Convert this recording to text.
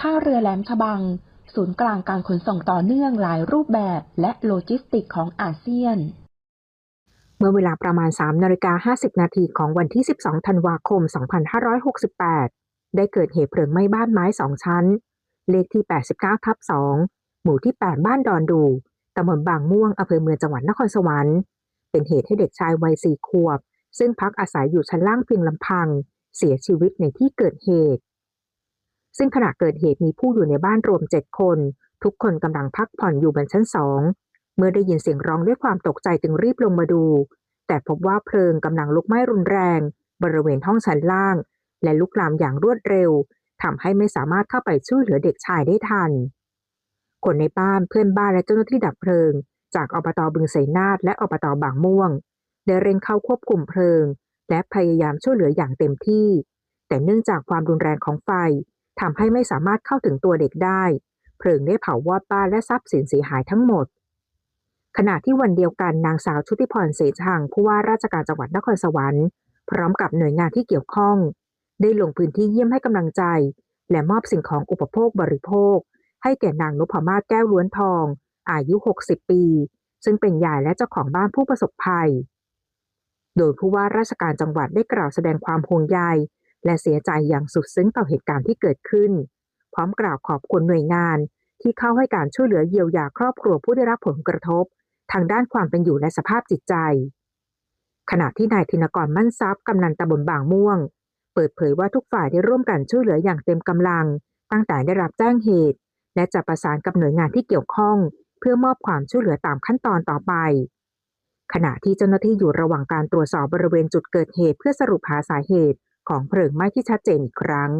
ท่าเรือแหลมฉบัง ศูนย์กลางการขนส่งต่อเนื่องหลายรูปแบบและโลจิสติกของอาเซียน เมื่อเวลาประมาณ 3 นาฬิกา 50 นาทีของวันที่ 12 ธันวาคม 2568 ได้เกิดเหตุเพลิงไหม้บ้านไม้2ชั้น เลขที่ 89 ทับ 2 หมู่ที่ 8 บ้านดอนดูตำบลบางม่วงอำเภอเมืองจังหวัดนครสวรรค์ เป็นเหตุให้เด็กชายวัย4ขวบ ซึ่งพักอาศัยอยู่ชั้นล่างเพียงลำพัง เสียชีวิตในที่เกิดเหตุ ซึ่งขณะเกิดเหตุมีผู้อยู่ในบ้านรวม7คน ทุกคนกำลังพักผ่อนอยู่บนชั้นสองเมื่อได้ยินเสียงร้องด้วยความตกใจจึงรีบลงมาดู แต่พบว่าเพลิงกำลังลุกไหม้รุนแรง บริเวณห้องชั้นล่าง และลุกลามอย่างรวดเร็วทำให้ไม่สามารถเข้าไปช่วยเหลือเด็กชายได้ทัน คนในบ้านเพื่อนบ้านและเจ้าหน้าที่ดับเพลิง จากอบตบึงไสนาทและอบตบางม่วงได้เร่งเข้าควบคุมเพลิง และพยายามช่วยเหลืออย่างเต็มที่ แต่เนื่องจากความรุนแรงของไฟ ทำให้ไม่สามารถเข้าถึงตัวเด็กได้ เพลิงได้เผาวอดบ้านและทรัพย์สินเสียหายทั้งหมด ขณะที่วันเดียวกันนางสาวชุติพรเสชังผู้ว่าราชการจังหวัดนครสวรรค์พร้อมกับหน่วยงานที่เกี่ยวข้อง ได้ลงพื้นที่เยี่ยมให้กำลังใจ และมอบสิ่งของอุปโภคบริโภค ให้แก่นางนพมาศแก้วล้วนทอง อายุ 60 ปี ซึ่งเป็นยายและเจ้าของบ้านผู้ประสบภัย โดยผู้ว่าราชการจังหวัดได้กล่าวแสดงความห่วงใย และเสียใจอย่างสุดซึ้งต่อเหตุการณ์ที่เกิดขึ้น พร้อมกล่าวขอบคุณหน่วยงาน ที่เข้าให้การช่วยเหลือเยียวยาครอบครัวผู้ได้รับผลกระทบ ทางด้านความเป็นอยู่และสภาพจิตใจ ขณะที่นายธินกรมั่นทรัพย์กำนันตำบลบางม่วง เปิดเผยว่าทุกฝ่ายได้ร่วมกันช่วยเหลืออย่างเต็มกำลัง ตั้งแต่ได้รับแจ้งเหตุ และจะประสานกับหน่วยงานที่เกี่ยวข้อง เพื่อมอบความช่วยเหลือตามขั้นตอนต่อไปขณะที่เจ้าหน้าที่อยู่ระหว่างการตรวจสอบบริเวณจุดเกิดเหตุเพื่อสรุปหาสาเหตุ ของเพลิงไหม้ที่ชัดเจนอีกครั้ง